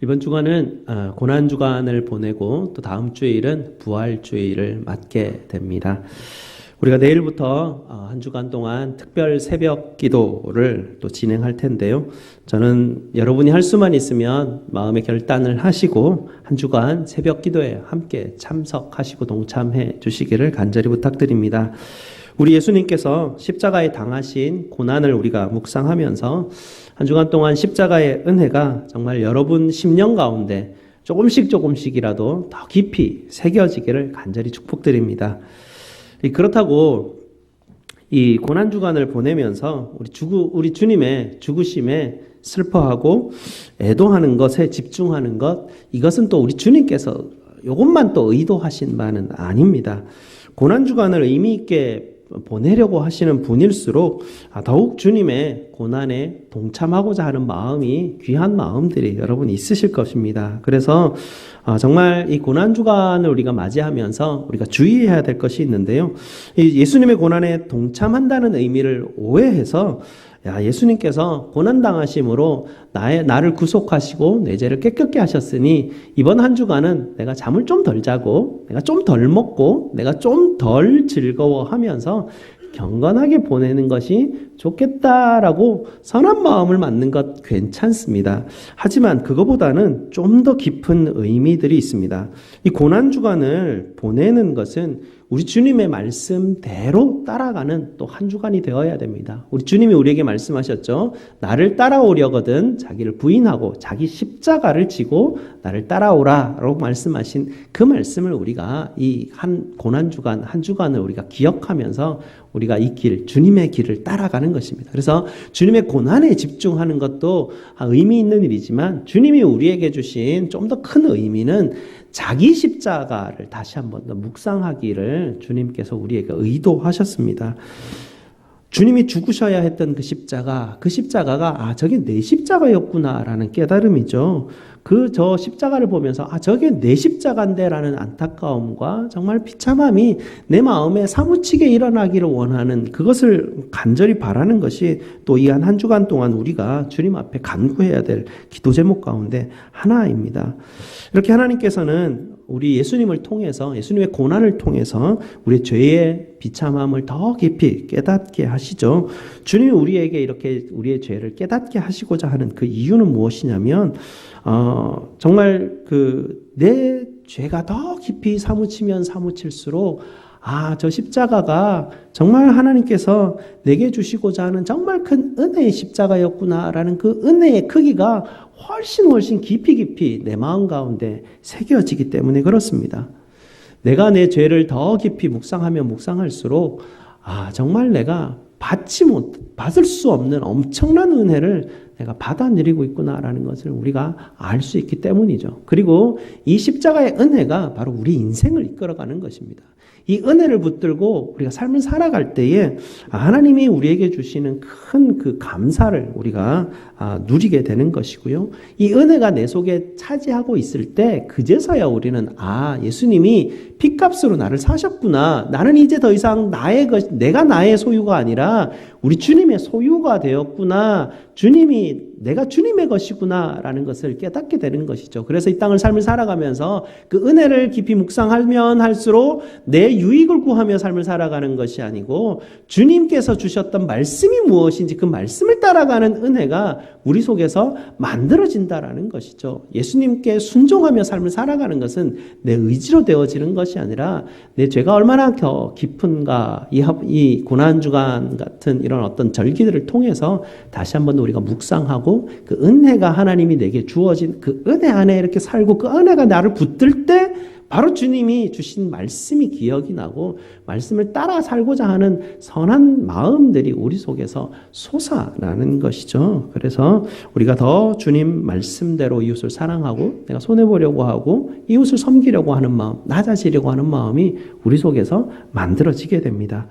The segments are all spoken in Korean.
이번 주간은 아, 고난 주간을 보내고 또 다음 주일은 부활 주일을 맞게 됩니다. 우리가 내일부터 어, 한 주간 동안 특별 새벽 기도를 또 진행할 텐데요. 저는 여러분이 할 수만 있으면 마음의 결단을 하시고 한 주간 새벽 기도에 함께 참석하시고 동참해 주시기를 간절히 부탁드립니다. 우리 예수님께서 십자가에 당하신 고난을 우리가 묵상하면서 한 주간 동안 십자가의 은혜가 정말 여러분 심령 가운데 조금씩 조금씩이라도 더 깊이 새겨지기를 간절히 축복드립니다. 그렇다고 이 고난 주간을 보내면서 우리 주구 우리 주님의 죽으심에 슬퍼하고 애도하는 것에 집중하는 것 이것은 또 우리 주님께서 이것만 또 의도하신 바는 아닙니다. 고난 주간을 의미 있게 보내려고 하시는 분일수록 아, 더욱 주님의 고난에 동참하고자 하는 마음이 귀한 마음들이 여러분 있으실 것입니다. 그래서 아, 정말 이 고난 주간을 우리가 맞이하면서 우리가 주의해야 될 것이 있는데요. 예수님의 고난에 동참한다는 의미를 오해해서 야, 예수님께서 고난당하심으로 나의, 나를 구속하시고 내 죄를 깨끗게 하셨으니 이번 한 주간은 내가 잠을 좀 덜 자고 내가 좀 덜 먹고 내가 좀 덜 즐거워 하면서 경건하게 보내는 것이 좋겠다라고 선한 마음을 갖는 것 괜찮습니다. 하지만 그거보다는 좀 더 깊은 의미들이 있습니다. 이 고난 주간을 보내는 것은 우리 주님의 말씀대로 따라가는 또 한 주간이 되어야 됩니다. 우리 주님이 우리에게 말씀하셨죠. 나를 따라오려거든 자기를 부인하고 자기 십자가를 지고 나를 따라오라라고 말씀하신 그 말씀을 우리가 이 한 고난 주간 한 주간을 우리가 기억하면서 우리가 이 길, 주님의 길을 따라가는 것입니다. 그래서 주님의 고난에 집중하는 것도 의미 있는 일이지만 주님이 우리에게 주신 좀 더 큰 의미는 자기 십자가를 다시 한번 더 묵상하기를 주님께서 우리에게 의도하셨습니다. 주님이 죽으셔야 했던 그 십자가, 그 십자가가, 아, 저게 내 십자가였구나라는 깨달음이죠. 그 저 십자가를 보면서, 아, 저게 내 십자가인데라는 안타까움과 정말 비참함이 내 마음에 사무치게 일어나기를 원하는 그것을 간절히 바라는 것이 또 이 한 한 주간 동안 우리가 주님 앞에 간구해야 될 기도 제목 가운데 하나입니다. 이렇게 하나님께서는 우리 예수님을 통해서 예수님의 고난을 통해서 우리 죄의 비참함을 더 깊이 깨닫게 하시죠. 주님이 우리에게 이렇게 우리의 죄를 깨닫게 하시고자 하는 그 이유는 무엇이냐면 어, 정말 그 내 죄가 더 깊이 사무치면 사무칠수록 아, 저 십자가가 정말 하나님께서 내게 주시고자 하는 정말 큰 은혜의 십자가였구나라는 그 은혜의 크기가 훨씬 훨씬 깊이 깊이 내 마음 가운데 새겨지기 때문에 그렇습니다. 내가 내 죄를 더 깊이 묵상하면 묵상할수록 아, 정말 내가 받지 못, 받을 수 없는 엄청난 은혜를 내가 받아들이고 있구나라는 것을 우리가 알 수 있기 때문이죠. 그리고 이 십자가의 은혜가 바로 우리 인생을 이끌어가는 것입니다. 이 은혜를 붙들고 우리가 삶을 살아갈 때에 하나님이 우리에게 주시는 큰 그 감사를 우리가 아, 누리게 되는 것이고요. 이 은혜가 내 속에 차지하고 있을 때 그제서야 우리는 아 예수님이 피값으로 나를 사셨구나. 나는 이제 더 이상 나의 것 내가 나의 소유가 아니라 우리 주님의 소유가 되었구나. 주님이 내가 주님의 것이구나라는 것을 깨닫게 되는 것이죠. 그래서 이 땅을 삶을 살아가면서 그 은혜를 깊이 묵상하면 할수록 내 유익을 구하며 삶을 살아가는 것이 아니고 주님께서 주셨던 말씀이 무엇인지 그 말씀을 따라가는 은혜가 우리 속에서 만들어진다라는 것이죠. 예수님께 순종하며 삶을 살아가는 것은 내 의지로 되어지는 것이 아니라 내 죄가 얼마나 더 깊은가 이, 이 고난 주간 같은 이런 어떤 절기들을 통해서 다시 한번 우리가 묵상하고 그 은혜가 하나님이 내게 주어진 그 은혜 안에 이렇게 살고 그 은혜가 나를 붙들 때 바로 주님이 주신 말씀이 기억이 나고 말씀을 따라 살고자 하는 선한 마음들이 우리 속에서 솟아나는 것이죠. 그래서 우리가 더 주님 말씀대로 이웃을 사랑하고 내가 손해 보려고 하고 이웃을 섬기려고 하는 마음, 낮아지려고 하는 마음이 우리 속에서 만들어지게 됩니다.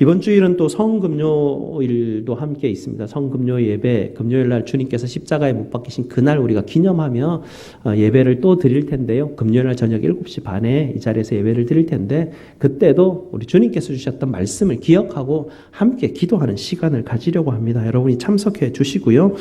이번 주일은 또 성금요일도 함께 있습니다. 성금요 예배, 금요일 날 주님께서 십자가에 못 박히신 그날 우리가 기념하며 어, 예배를 또 드릴 텐데요. 금요일 날 저녁 7시 7시 반에 이 자리에서 예배를 드릴 텐데 그때도 우리 주님께서 주셨던 말씀을 기억하고 함께 기도하는 시간을 가지려고 합니다. 여러분이 참석해 주시고요.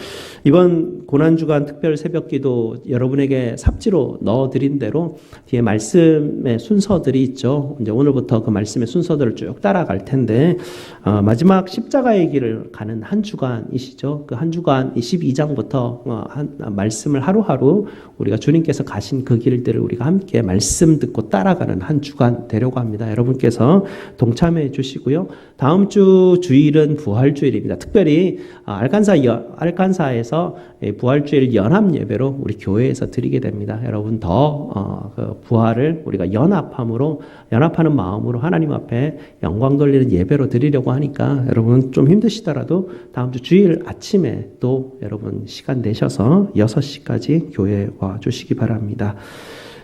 이번 고난주간 특별 새벽기도 여러분에게 삽지로 넣어드린 대로 뒤에 말씀의 순서들이 있죠. 이제 오늘부터 그 말씀의 순서들을 쭉 따라갈 텐데 어, 마지막 십자가의 길을 가는 한 주간이시죠. 그 한 주간 22장부터 어, 한, 말씀을 하루하루 우리가 주님께서 가신 그 길들을 우리가 함께 말씀 듣고 따라가는 한 주간 되려고 합니다. 여러분께서 동참해 주시고요. 다음 주 주일은 부활주일입니다. 특별히 아, 알간사 여, 알간사에서 부활주일 연합 예배로 우리 교회에서 드리게 됩니다. 여러분 더 어, 그 부활을 우리가 연합함으로 연합하는 마음으로 하나님 앞에 영광 돌리는 예배로 드리려고 하니까 여러분 좀 힘드시더라도 다음 주 주일 아침에 또 여러분 시간 내셔서 6시까지 교회에 와 주시기 바랍니다.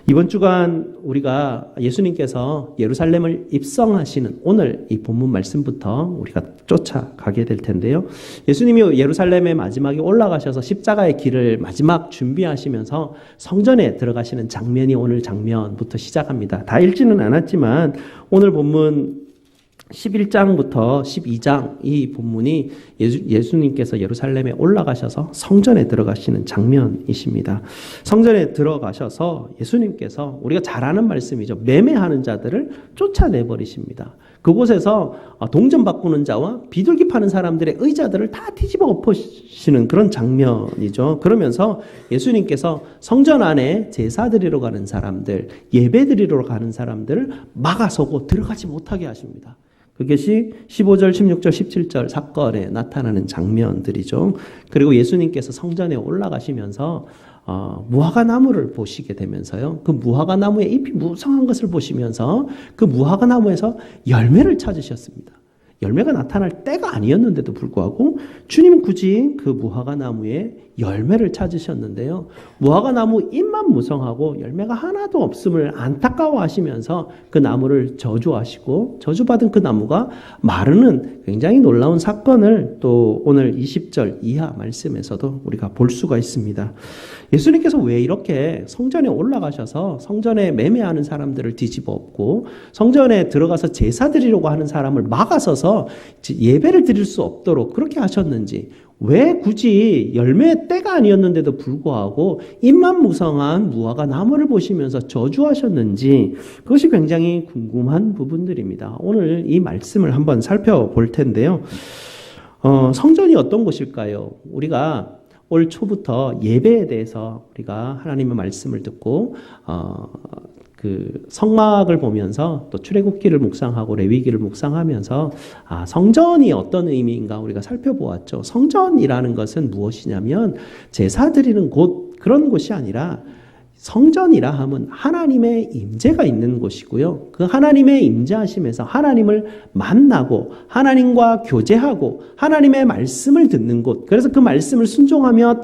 이번 주간 우리가 예수님께서 예루살렘을 입성하시는 오늘 이 본문 말씀부터 우리가 쫓아가게 될 텐데요. 예수님이 예루살렘의 마지막에 올라가셔서 십자가의 길을 마지막 준비하시면서 성전에 들어가시는 장면이 오늘 장면부터 시작합니다. 다 읽지는 않았지만 오늘 본문 11장부터 12장 이 본문이 예수, 님께서 예루살렘에 올라가셔서 성전에 들어가시는 장면이십니다. 성전에 들어가셔서 예수님께서 우리가 잘 아는 말씀이죠. 매매하는 자들을 쫓아내 버리십니다. 그곳에서 동전 바꾸는 자와 비둘기 파는 사람들의 의자들을 다 뒤집어 엎으시는 그런 장면이죠. 그러면서 예수님께서 성전 안에 제사 드리러 가는 사람들, 예배 드리러 가는 사람들을 막아서고 들어가지 못하게 하십니다. 그것이 15절, 16절, 17절 사건에 나타나는 장면들이죠. 그리고 예수님께서 성전에 올라가시면서 어, 무화과 나무를 보시게 되면서요. 그 무화과 나무의 잎이 무성한 것을 보시면서 그 무화과 나무에서 열매를 찾으셨습니다. 열매가 나타날 때가 아니었는데도 불구하고 주님은 굳이 그 무화과 나무에 열매를 찾으셨는데요. 무화과 나무 잎만 무성하고 열매가 하나도 없음을 안타까워하시면서 그 나무를 저주하시고 저주받은 그 나무가 마르는 굉장히 놀라운 사건을 또 오늘 20절 이하 말씀에서도 우리가 볼 수가 있습니다. 예수님께서 왜 이렇게 성전에 올라가셔서 성전에 매매하는 사람들을 뒤집어 엎고 성전에 들어가서 제사 드리려고 하는 사람을 막아서서 예배를 드릴 수 없도록 그렇게 하셨는지 왜 굳이 열매의 때가 아니었는데도 불구하고 잎만 무성한 무화과 나무를 보시면서 저주하셨는지 그것이 굉장히 궁금한 부분들입니다. 오늘 이 말씀을 한번 살펴볼 텐데요. 어, 성전이 어떤 곳일까요? 우리가 올 초부터 예배에 대해서 우리가 하나님의 말씀을 듣고 어, 그 성막을 보면서 또 출애굽기를 묵상하고 레위기를 묵상하면서 아 성전이 어떤 의미인가 우리가 살펴보았죠. 성전이라는 것은 무엇이냐면 제사 드리는 곳 그런 곳이 아니라 성전이라 함은 하나님의 임재가 있는 곳이고요. 그 하나님의 임재하심에서 하나님을 만나고 하나님과 교제하고 하나님의 말씀을 듣는 곳. 그래서 그 말씀을 순종하며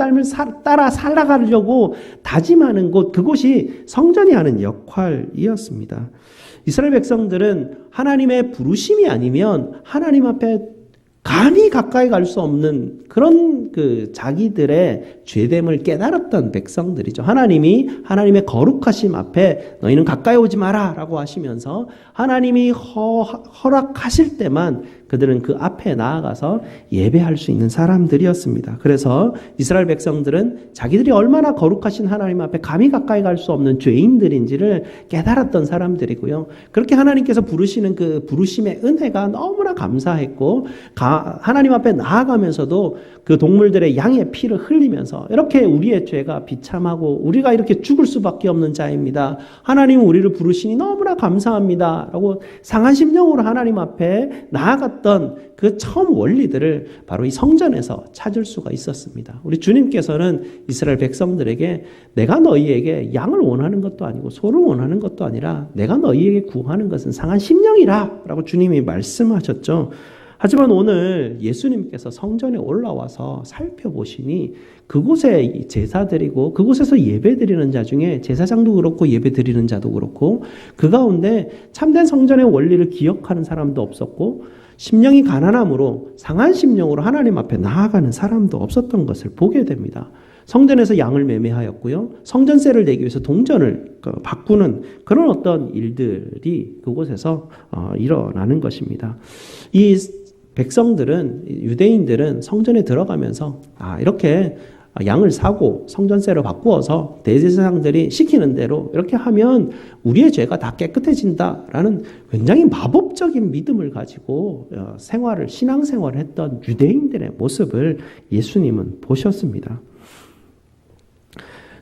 따라 살아가려고 다짐하는 곳. 그곳이 성전이 하는 역할이었습니다. 이스라엘 백성들은 하나님의 부르심이 아니면 하나님 앞에 감히 가까이 갈 수 없는 그런 그 자기들의 죄됨을 깨달았던 백성들이죠. 하나님이 하나님의 거룩하심 앞에 너희는 가까이 오지 마라 라고 하시면서 하나님이 허, 허락하실 때만 그들은 그 앞에 나아가서 예배할 수 있는 사람들이었습니다. 그래서 이스라엘 백성들은 자기들이 얼마나 거룩하신 하나님 앞에 감히 가까이 갈 수 없는 죄인들인지를 깨달았던 사람들이고요. 그렇게 하나님께서 부르시는 그 부르심의 은혜가 너무나 감사했고 하나님 앞에 나아가면서도 그 동물들의 양의 피를 흘리면서 이렇게 우리의 죄가 비참하고 우리가 이렇게 죽을 수밖에 없는 자입니다. 하나님 우리를 부르시니 너무나 감사합니다. 라고 상한 심령으로 하나님 앞에 나아갔 던 그 처음 원리들을 바로 이 성전에서 찾을 수가 있었습니다. 우리 주님께서는 이스라엘 백성들에게 내가 너희에게 양을 원하는 것도 아니고 소를 원하는 것도 아니라 내가 너희에게 구하는 것은 상한 심령이라 라고 주님이 말씀하셨죠. 하지만 오늘 예수님께서 성전에 올라와서 살펴보시니 그곳에 제사 드리고 그곳에서 예배 드리는 자 중에 제사장도 그렇고 예배 드리는 자도 그렇고 그 가운데 참된 성전의 원리를 기억하는 사람도 없었고 심령이 가난함으로 상한 심령으로 하나님 앞에 나아가는 사람도 없었던 것을 보게 됩니다. 성전에서 양을 매매하였고요. 성전세를 내기 위해서 동전을 그 바꾸는 그런 어떤 일들이 그곳에서 어, 일어나는 것입니다. 이 백성들은 유대인들은 성전에 들어가면서 아 이렇게 양을 사고 성전세로 바꾸어서 대제사장들이 시키는 대로 이렇게 하면 우리의 죄가 다 깨끗해진다라는 굉장히 마법적인 믿음을 가지고 어, 생활을 신앙생활을 했던 유대인들의 모습을 예수님은 보셨습니다.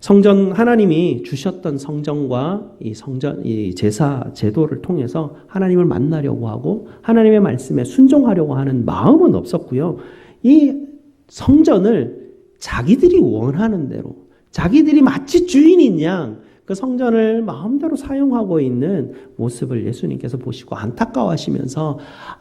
성전 하나님이 주셨던 성전과 이 성전 이 제사 제도를 통해서 하나님을 만나려고 하고 하나님의 말씀에 순종하려고 하는 마음은 없었고요. 이 성전을 자기들이 원하는 대로 자기들이 마치 주인인 양 그 성전을 마음대로 사용하고 있는 모습을 예수님께서 보시고 안타까워하시면서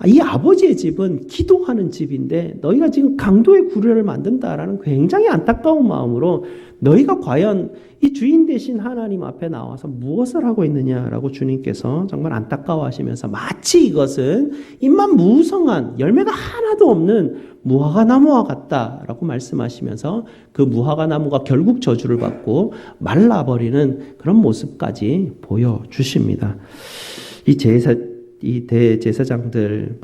이 아버지의 집은 기도하는 집인데 너희가 지금 강도의 구례를 만든다라는 굉장히 안타까운 마음으로 너희가 과연 이 주인 되신 하나님 앞에 나와서 무엇을 하고 있느냐라고 주님께서 정말 안타까워하시면서 마치 이것은 입만 무성한 열매가 하나도 없는 무화과 나무와 같다라고 말씀하시면서 그 무화과 나무가 결국 저주를 받고 말라버리는 그런 모습까지 보여주십니다. 이 제사, 이 대제사장들,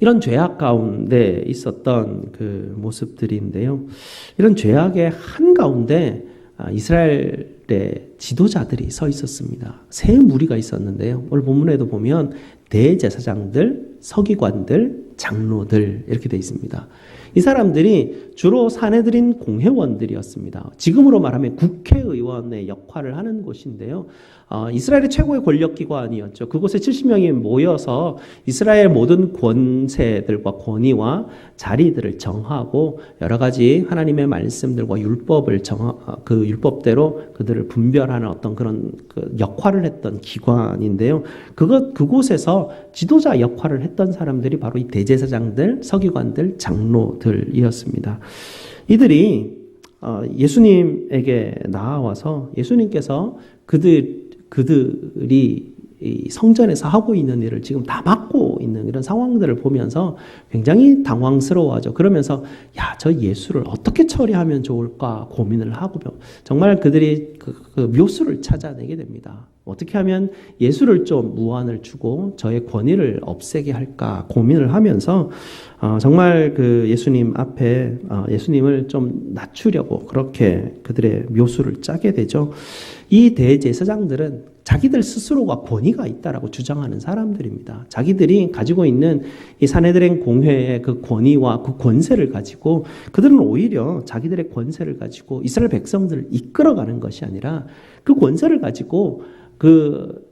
이런 죄악 가운데 있었던 그 모습들인데요. 이런 죄악의 한 가운데 아, 이스라엘의 지도자들이 서 있었습니다. 세 무리가 있었는데요. 오늘 본문에도 보면 대제사장들, 서기관들, 장로들 이렇게 되어 있습니다. 이 사람들이 주로 사내들인 공회원들이었습니다. 지금으로 말하면 국회의원의 역할을 하는 곳인데요. 어, 이스라엘의 최고의 권력기관이었죠. 그곳에 70명이 모여서 이스라엘 모든 권세들과 권위와 자리들을 정하고 여러 가지 하나님의 말씀들과 율법을 정, 그 율법대로 그들을 분별하는 어떤 그런 그 역할을 했던 기관인데요. 그것, 그곳에서 지도자 역할을 했던 사람들이 바로 이 대제사장들, 서기관들, 장로들이었습니다. 이들이 어, 예수님에게 나와서 예수님께서 그들 그들이 성전에서 하고 있는 일을 지금 다 막고 있는 이런 상황들을 보면서 굉장히 당황스러워하죠. 그러면서 야, 저 예수를 어떻게 처리하면 좋을까 고민을 하고 정말 그들이 그, 그 묘수를 찾아내게 됩니다. 어떻게 하면 예수를 좀 무한을 주고 저의 권위를 없애게 할까 고민을 하면서 어, 정말 그 예수님 앞에 어, 예수님을 좀 낮추려고 그렇게 그들의 묘수를 짜게 되죠. 이 대제사장들은 자기들 스스로가 권위가 있다라고 주장하는 사람들입니다. 자기들이 가지고 있는 이 사내들의 공회의 그 권위와 그 권세를 가지고 그들은 오히려 자기들의 권세를 가지고 이스라엘 백성들을 이끌어가는 것이 아니라 그 권세를 가지고 그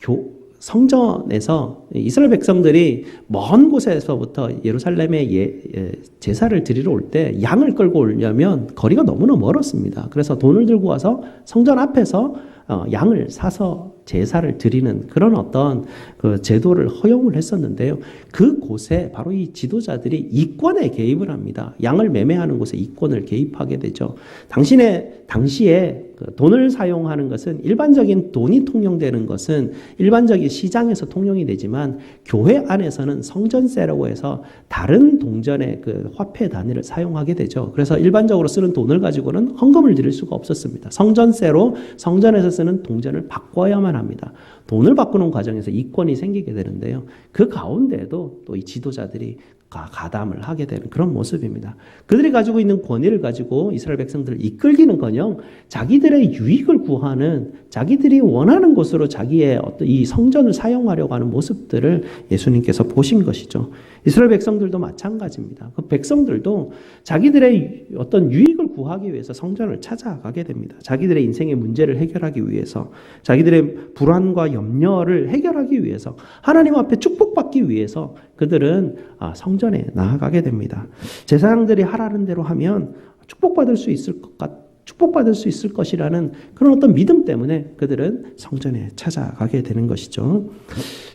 교, 성전에서 이스라엘 백성들이 먼 곳에서부터 예루살렘에 예, 예, 제사를 드리러 올 때 양을 끌고 오려면 거리가 너무나 멀었습니다. 그래서 돈을 들고 와서 성전 앞에서 어, 양을 사서 제사를 드리는 그런 어떤 그 제도를 허용을 했었는데요. 그 곳에 바로 이 지도자들이 이권에 개입을 합니다. 양을 매매하는 곳에 이권을 개입하게 되죠. 당신의 당시에 그 돈을 사용하는 것은 일반적인 돈이 통용되는 것은 일반적인 시장에서 통용이 되지만 교회 안에서는 성전세라고 해서 다른 동전의 그 화폐 단위를 사용하게 되죠. 그래서 일반적으로 쓰는 돈을 가지고는 헌금을 드릴 수가 없었습니다. 성전세로 성전에서 쓰는 동전을 바꿔야만 합니다. 돈을 바꾸는 과정에서 이권이 생기게 되는데요. 그 가운데에도 또 이 지도자들이 가담을 하게 되는 그런 모습입니다. 그들이 가지고 있는 권위를 가지고 이스라엘 백성들을 이끌기는커녕 자기들의 유익을 구하는 자기들이 원하는 곳으로 자기의 어떤 이 성전을 사용하려고 하는 모습들을 예수님께서 보신 것이죠. 이스라엘 백성들도 마찬가지입니다. 그 백성들도 자기들의 어떤 유익을 구하기 위해서 성전을 찾아가게 됩니다. 자기들의 인생의 문제를 해결하기 위해서, 자기들의 불안과 염려를 해결하기 위해서, 하나님 앞에 축복받기 위해서 그들은 아, 성전에 나아가게 됩니다. 제사장들이 하라는 대로 하면 축복받을 수 있을 것 같. 축복받을 수 있을 것이라는 그런 어떤 믿음 때문에 그들은 성전에 찾아가게 되는 것이죠.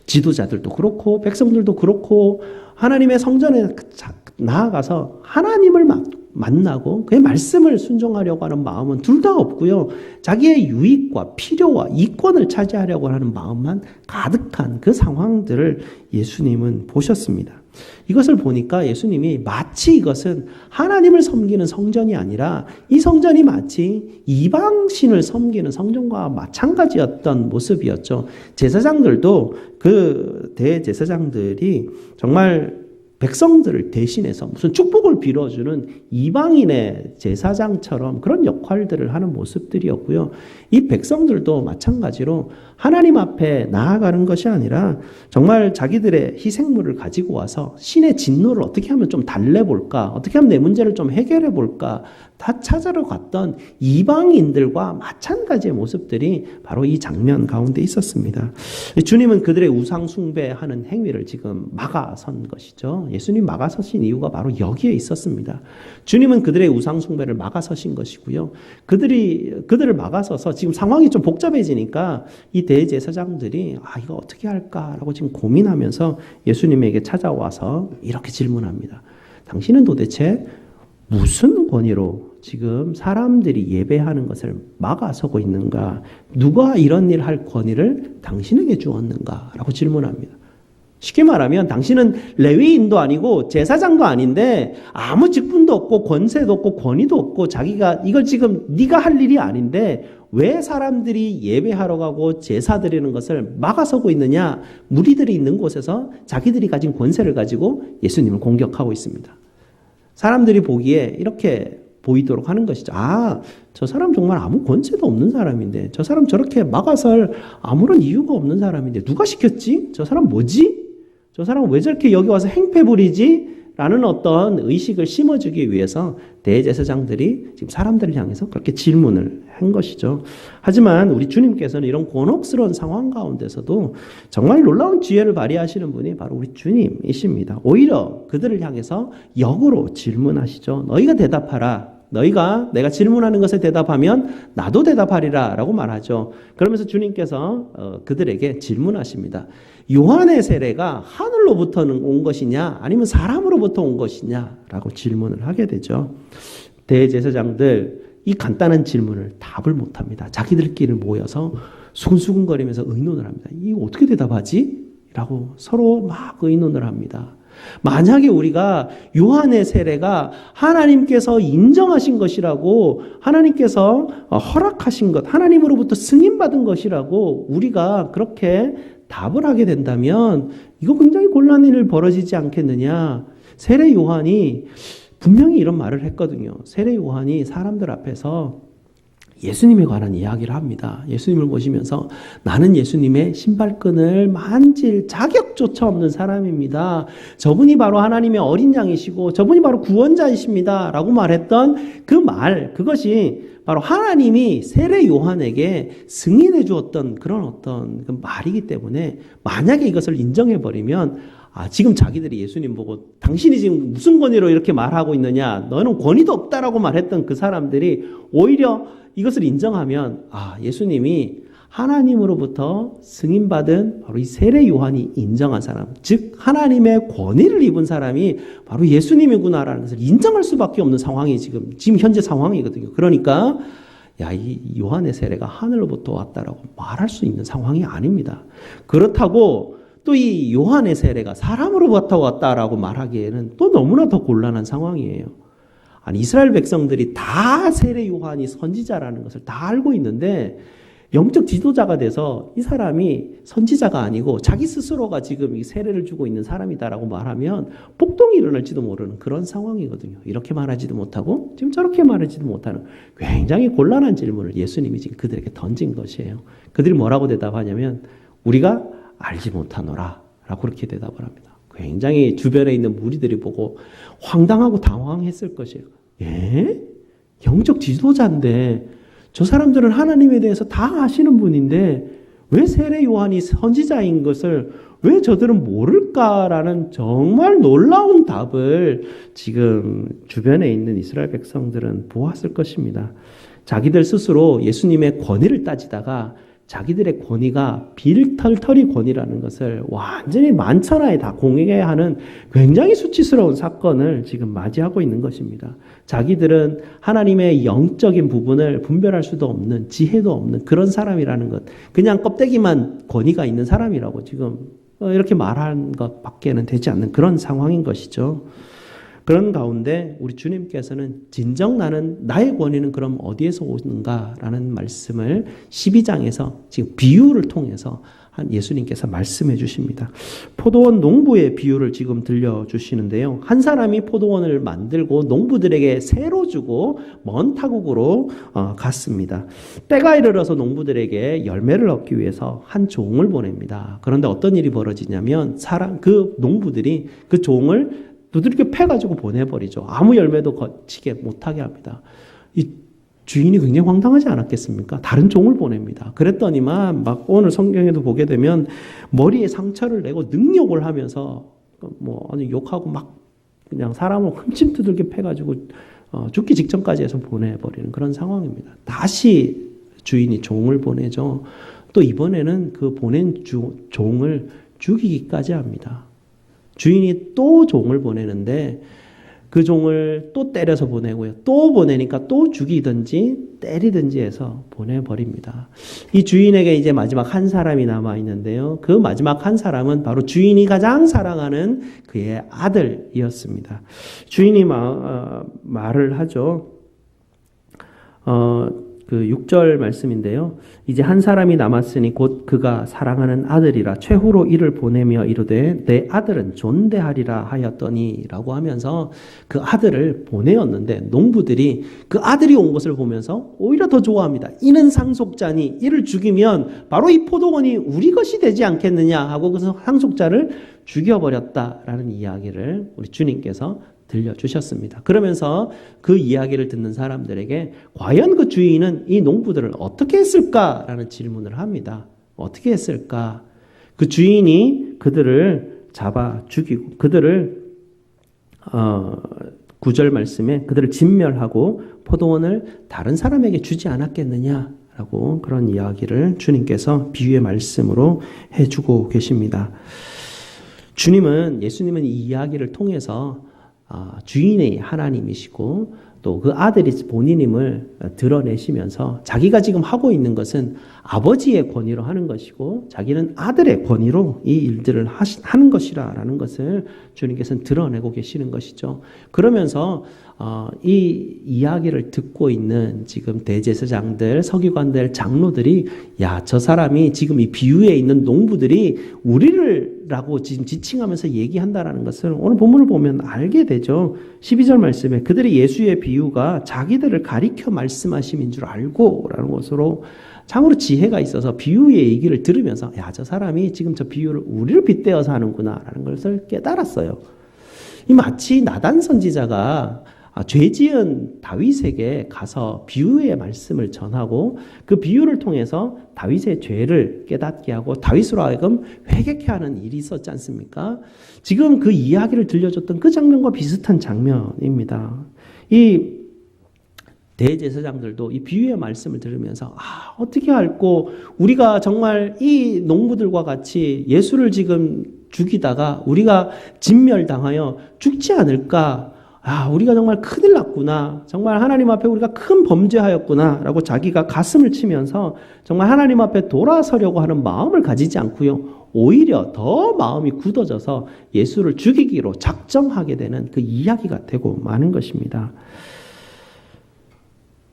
지도자들도 그렇고 백성들도 그렇고 하나님의 성전에 나아가서 하나님을 만나고 그의 말씀을 순종하려고 하는 마음은 둘 다 없고요. 자기의 유익과 필요와 이권을 차지하려고 하는 마음만 가득한 그 상황들을 예수님은 보셨습니다. 이것을 보니까 예수님이 마치 이것은 하나님을 섬기는 성전이 아니라 이 성전이 마치 이방신을 섬기는 성전과 마찬가지였던 모습이었죠. 제사장들도 그 대제사장들이 정말 백성들을 대신해서 무슨 축복을 빌어주는 이방인의 제사장처럼 그런 역할들을 하는 모습들이었고요. 이 백성들도 마찬가지로 하나님 앞에 나아가는 것이 아니라 정말 자기들의 희생물을 가지고 와서 신의 진노를 어떻게 하면 좀 달래볼까, 어떻게 하면 내 문제를 좀 해결해볼까, 다 찾아러 갔던 이방인들과 마찬가지의 모습들이 바로 이 장면 가운데 있었습니다. 주님은 그들의 우상 숭배하는 행위를 지금 막아선 것이죠. 예수님 막아서신 이유가 바로 여기에 있었습니다. 주님은 그들의 우상 숭배를 막아서신 것이고요. 그들이 그들을 막아서서 지금 상황이 좀 복잡해지니까 이 대제사장들이 아 이거 어떻게 할까라고 지금 고민하면서 예수님에게 찾아와서 이렇게 질문합니다. 당신은 도대체 무슨 권위로 지금 사람들이 예배하는 것을 막아서고 있는가? 누가 이런 일 할 권위를 당신에게 주었는가? 라고 질문합니다. 쉽게 말하면 당신은 레위인도 아니고 제사장도 아닌데 아무 직분도 없고 권세도 없고 권위도 없고 자기가 이걸 지금 네가 할 일이 아닌데 왜 사람들이 예배하러 가고 제사 드리는 것을 막아서고 있느냐? 무리들이 있는 곳에서 자기들이 가진 권세를 가지고 예수님을 공격하고 있습니다. 사람들이 보기에 이렇게 보이도록 하는 것이죠. 아, 저 사람 정말 아무 권세도 없는 사람인데, 저 사람 저렇게 막아설 아무런 이유가 없는 사람인데, 누가 시켰지? 저 사람 뭐지? 저 사람 왜 저렇게 여기 와서 행패 부리지? 라는 어떤 의식을 심어주기 위해서 대제사장들이 지금 사람들을 향해서 그렇게 질문을 한 것이죠. 하지만 우리 주님께서는 이런 곤혹스러운 상황 가운데서도 정말 놀라운 지혜를 발휘하시는 분이 바로 우리 주님이십니다. 오히려 그들을 향해서 역으로 질문하시죠. 너희가 대답하라. 너희가 내가 질문하는 것에 대답하면 나도 대답하리라 라고 말하죠. 그러면서 주님께서 어, 그들에게 질문하십니다. 요한의 세례가 하늘로부터 온 것이냐 아니면 사람으로부터 온 것이냐 라고 질문을 하게 되죠. 대제사장들 이 간단한 질문을 답을 못합니다. 자기들끼리 모여서 수근수근거리면서 의논을 합니다. 이거 어떻게 대답하지? 라고 서로 막 의논을 합니다. 만약에 우리가 요한의 세례가 하나님께서 인정하신 것이라고 하나님께서 허락하신 것, 하나님으로부터 승인받은 것이라고 우리가 그렇게 답을 하게 된다면 이거 굉장히 곤란한 일 벌어지지 않겠느냐. 세례 요한이 분명히 이런 말을 했거든요. 세례 요한이 사람들 앞에서 예수님에 관한 이야기를 합니다. 예수님을 보시면서 나는 예수님의 신발끈을 만질 자격조차 없는 사람입니다. 저분이 바로 하나님의 어린 양이시고 저분이 바로 구원자이십니다. 라고 말했던 그 말, 그것이 바로 하나님이 세례 요한에게 승인해 주었던 그런 어떤 그 말이기 때문에 만약에 이것을 인정해 버리면 아, 지금 자기들이 예수님 보고 당신이 지금 무슨 권위로 이렇게 말하고 있느냐? 너는 권위도 없다라고 말했던 그 사람들이 오히려 이것을 인정하면 아, 예수님이 하나님으로부터 승인받은 바로 이 세례 요한이 인정한 사람, 즉 하나님의 권위를 입은 사람이 바로 예수님이구나라는 것을 인정할 수밖에 없는 상황이 지금 지금 현재 상황이거든요. 그러니까 야, 이 요한의 세례가 하늘로부터 왔다라고 말할 수 있는 상황이 아닙니다. 그렇다고 또 이 요한의 세례가 사람으로부터 왔다라고 말하기에는 또 너무나 더 곤란한 상황이에요. 아니 이스라엘 백성들이 다 세례 요한이 선지자라는 것을 다 알고 있는데 영적 지도자가 돼서 이 사람이 선지자가 아니고 자기 스스로가 지금 이 세례를 주고 있는 사람이다라고 말하면 폭동이 일어날지도 모르는 그런 상황이거든요. 이렇게 말하지도 못하고 지금 저렇게 말하지도 못하는 굉장히 곤란한 질문을 예수님이 지금 그들에게 던진 것이에요. 그들이 뭐라고 대답하냐면 우리가 알지 못하노라 라고 그렇게 대답을 합니다. 굉장히 주변에 있는 무리들이 보고 황당하고 당황했을 것이에요. 예? 영적 지도자인데 저 사람들은 하나님에 대해서 다 아시는 분인데 왜 세례 요한이 선지자인 것을 왜 저들은 모를까라는 정말 놀라운 답을 지금 주변에 있는 이스라엘 백성들은 보았을 것입니다. 자기들 스스로 예수님의 권위를 따지다가 자기들의 권위가 빌털털이 권위라는 것을 완전히 만천하에 다 공개하는 굉장히 수치스러운 사건을 지금 맞이하고 있는 것입니다. 자기들은 하나님의 영적인 부분을 분별할 수도 없는 지혜도 없는 그런 사람이라는 것. 그냥 껍데기만 권위가 있는 사람이라고 지금 어, 이렇게 말한 것밖에는 되지 않는 그런 상황인 것이죠. 그런 가운데 우리 주님께서는 진정 나는 나의 권위는 그럼 어디에서 오는가라는 말씀을 12장에서 지금 비유를 통해서 한 예수님께서 말씀해 주십니다. 포도원 농부의 비유를 지금 들려 주시는데요. 한 사람이 포도원을 만들고 농부들에게 새로 주고 먼 타국으로 어, 갔습니다. 때가 이르러서 농부들에게 열매를 얻기 위해서 한 종을 보냅니다. 그런데 어떤 일이 벌어지냐면 사람 그 농부들이 그 종을 두들겨 패가지고 보내버리죠. 아무 열매도 거치게 못하게 합니다. 이 주인이 굉장히 황당하지 않았겠습니까? 다른 종을 보냅니다. 그랬더니만 막 오늘 성경에도 보게 되면 머리에 상처를 내고 능욕을 하면서 뭐 아니 욕하고 막 그냥 사람을 흠집 두들겨 패가지고 어, 죽기 직전까지 해서 보내버리는 그런 상황입니다. 다시 주인이 종을 보내죠. 또 이번에는 그 보낸 주, 종을 죽이기까지 합니다. 주인이 또 종을 보내는데 그 종을 또 때려서 보내고요. 또 보내니까 또 죽이든지 때리든지 해서 보내버립니다. 이 주인에게 이제 마지막 한 사람이 남아 있는데요. 그 마지막 한 사람은 바로 주인이 가장 사랑하는 그의 아들이었습니다. 주인이 마, 어, 말을 하죠. 어, 그 6절 말씀인데요. 이제 한 사람이 남았으니 곧 그가 사랑하는 아들이라 최후로 이를 보내며 이르되 내 아들은 존대하리라 하였더니라고 하면서 그 아들을 보내었는데 농부들이 그 아들이 온 것을 보면서 오히려 더 좋아합니다. 이는 상속자니 이를 죽이면 바로 이 포도원이 우리 것이 되지 않겠느냐 하고 그 상속자를 죽여버렸다라는 이야기를 우리 주님께서 들려주셨습니다. 그러면서 그 이야기를 듣는 사람들에게 과연 그 주인은 이 농부들을 어떻게 했을까라는 질문을 합니다. 어떻게 했을까? 그 주인이 그들을 잡아 죽이고 그들을 어, 구절 말씀에 그들을 진멸하고 포도원을 다른 사람에게 주지 않았겠느냐라고 그런 이야기를 주님께서 비유의 말씀으로 해주고 계십니다. 주님은 예수님은 이 이야기를 통해서 아, 주인의 하나님이시고 또 그 아들이 본인임을 드러내시면서 자기가 지금 하고 있는 것은 아버지의 권위로 하는 것이고 자기는 아들의 권위로 이 일들을 하는 것이라라는 것을 주님께서는 드러내고 계시는 것이죠. 그러면서 어, 이 이야기를 듣고 있는 지금 대제사장들, 서기관들, 장로들이 야, 저 사람이 지금 이 비유에 있는 농부들이 우리를 라고 지금 지칭하면서 얘기한다라는 것을 오늘 본문을 보면 알게 되죠. 12절 말씀에 그들이 예수의 비유가 자기들을 가리켜 말씀하심인 줄 알고라는 것으로 참으로 지혜가 있어서 비유의 얘기를 들으면서 야, 저 사람이 지금 저 비유를 우리를 빗대어서 하는구나라는 것을 깨달았어요. 이 마치 나단 선지자가 아, 죄 지은 다윗에게 가서 비유의 말씀을 전하고 그 비유를 통해서 다윗의 죄를 깨닫게 하고 다윗으로 하여금 회개케 하는 일이 있었지 않습니까? 지금 그 이야기를 들려줬던 그 장면과 비슷한 장면입니다. 이 대제사장들도 이 비유의 말씀을 들으면서 아, 어떻게 알고 우리가 정말 이 농부들과 같이 예수를 지금 죽이다가 우리가 진멸당하여 죽지 않을까? 아, 우리가 정말 큰일 났구나. 정말 하나님 앞에 우리가 큰 범죄하였구나. 라고 자기가 가슴을 치면서 정말 하나님 앞에 돌아서려고 하는 마음을 가지지 않고요. 오히려 더 마음이 굳어져서 예수를 죽이기로 작정하게 되는 그 이야기가 되고 마는 것입니다.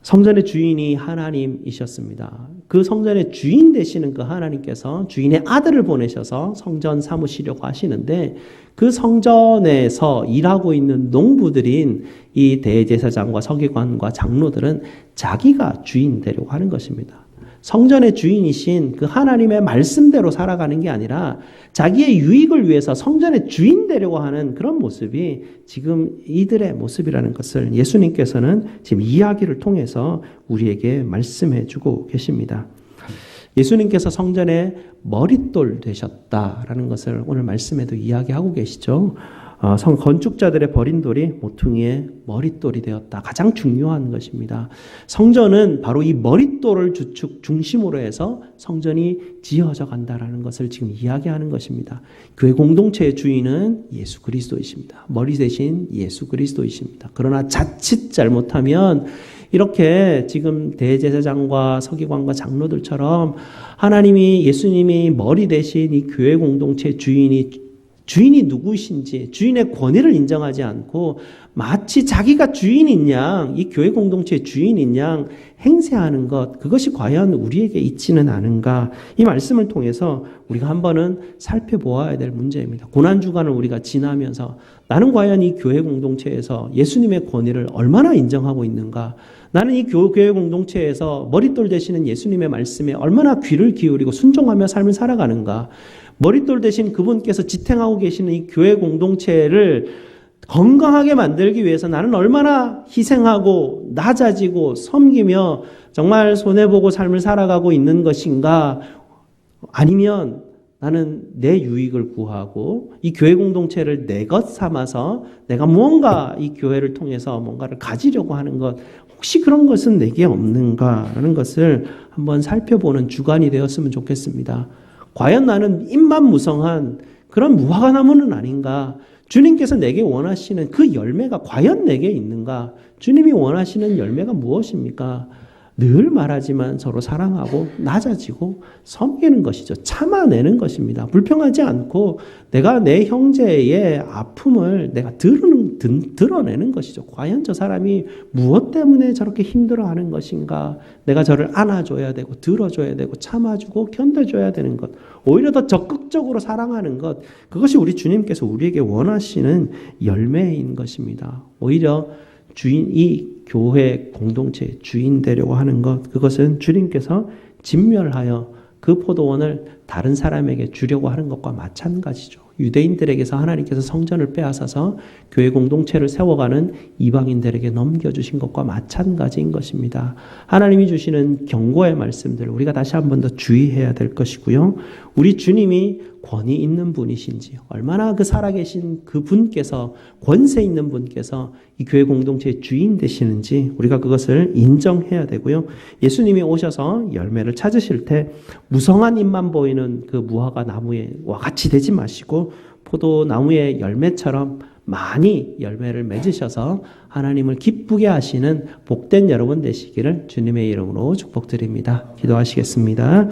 성전의 주인이 하나님이셨습니다. 그 성전의 주인 되시는 그 하나님께서 주인의 아들을 보내셔서 성전 삼으시려고 하시는데 그 성전에서 일하고 있는 농부들인 이 대제사장과 서기관과 장로들은 자기가 주인 되려고 하는 것입니다. 성전의 주인이신 그 하나님의 말씀대로 살아가는 게 아니라 자기의 유익을 위해서 성전의 주인 되려고 하는 그런 모습이 지금 이들의 모습이라는 것을 예수님께서는 지금 이야기를 통해서 우리에게 말씀해 주고 계십니다. 예수님께서 성전의 머릿돌 되셨다라는 것을 오늘 말씀에도 이야기하고 계시죠. 어, 성 건축자들의 버린 돌이 모퉁이의 머릿돌이 되었다. 가장 중요한 것입니다. 성전은 바로 이 머릿돌을 주축 중심으로 해서 성전이 지어져 간다라는 것을 지금 이야기하는 것입니다. 교회 공동체의 주인은 예수 그리스도이십니다. 머리 대신 예수 그리스도이십니다. 그러나 자칫 잘못하면 이렇게 지금 대제사장과 서기관과 장로들처럼 하나님이 예수님이 머리 대신 이 교회 공동체 주인이 주인이 누구신지 주인의 권위를 인정하지 않고 마치 자기가 주인인 양, 이 교회 공동체의 주인인 양 행세하는 것, 그것이 과연 우리에게 있지는 않은가? 이 말씀을 통해서 우리가 한 번은 살펴보아야 될 문제입니다. 고난 주간을 우리가 지나면서 나는 과연 이 교회 공동체에서 예수님의 권위를 얼마나 인정하고 있는가? 나는 이 교회 공동체에서 머릿돌 되시는 예수님의 말씀에 얼마나 귀를 기울이고 순종하며 삶을 살아가는가? 머릿돌 대신 그분께서 지탱하고 계시는 이 교회 공동체를 건강하게 만들기 위해서 나는 얼마나 희생하고 낮아지고 섬기며 정말 손해보고 삶을 살아가고 있는 것인가? 아니면 나는 내 유익을 구하고 이 교회 공동체를 내 것 삼아서 내가 무언가 이 교회를 통해서 뭔가를 가지려고 하는 것 혹시 그런 것은 내게 없는가라는 것을 한번 살펴보는 주간이 되었으면 좋겠습니다. 과연 나는 입만 무성한 그런 무화과 나무는 아닌가? 주님께서 내게 원하시는 그 열매가 과연 내게 있는가? 주님이 원하시는 열매가 무엇입니까? 늘 말하지만 서로 사랑하고 낮아지고 섬기는 것이죠. 참아내는 것입니다. 불평하지 않고 내가 내 형제의 아픔을 내가 드러는, 드러내는 것이죠. 과연 저 사람이 무엇 때문에 저렇게 힘들어하는 것인가? 내가 저를 안아줘야 되고 들어줘야 되고 참아주고 견뎌줘야 되는 것. 오히려 더 적극적으로 사랑하는 것. 그것이 우리 주님께서 우리에게 원하시는 열매인 것입니다. 오히려 주인 이 교회 공동체 주인 되려고 하는 것 그것은 주님께서 진멸하여 그 포도원을 다른 사람에게 주려고 하는 것과 마찬가지죠. 유대인들에게서 하나님께서 성전을 빼앗아서 교회 공동체를 세워가는 이방인들에게 넘겨주신 것과 마찬가지인 것입니다. 하나님이 주시는 경고의 말씀들 우리가 다시 한 번 더 주의해야 될 것이고요. 우리 주님이 권위 있는 분이신지 얼마나 그 살아계신 그 분께서 권세 있는 분께서 이 교회 공동체의 주인 되시는지 우리가 그것을 인정해야 되고요. 예수님이 오셔서 열매를 찾으실 때 무성한 입만 보이는 그 무화과 나무와 같이 되지 마시고 포도나무의 열매처럼 많이 열매를 맺으셔서 하나님을 기쁘게 하시는 복된 여러분 되시기를 주님의 이름으로 축복드립니다. 기도하시겠습니다.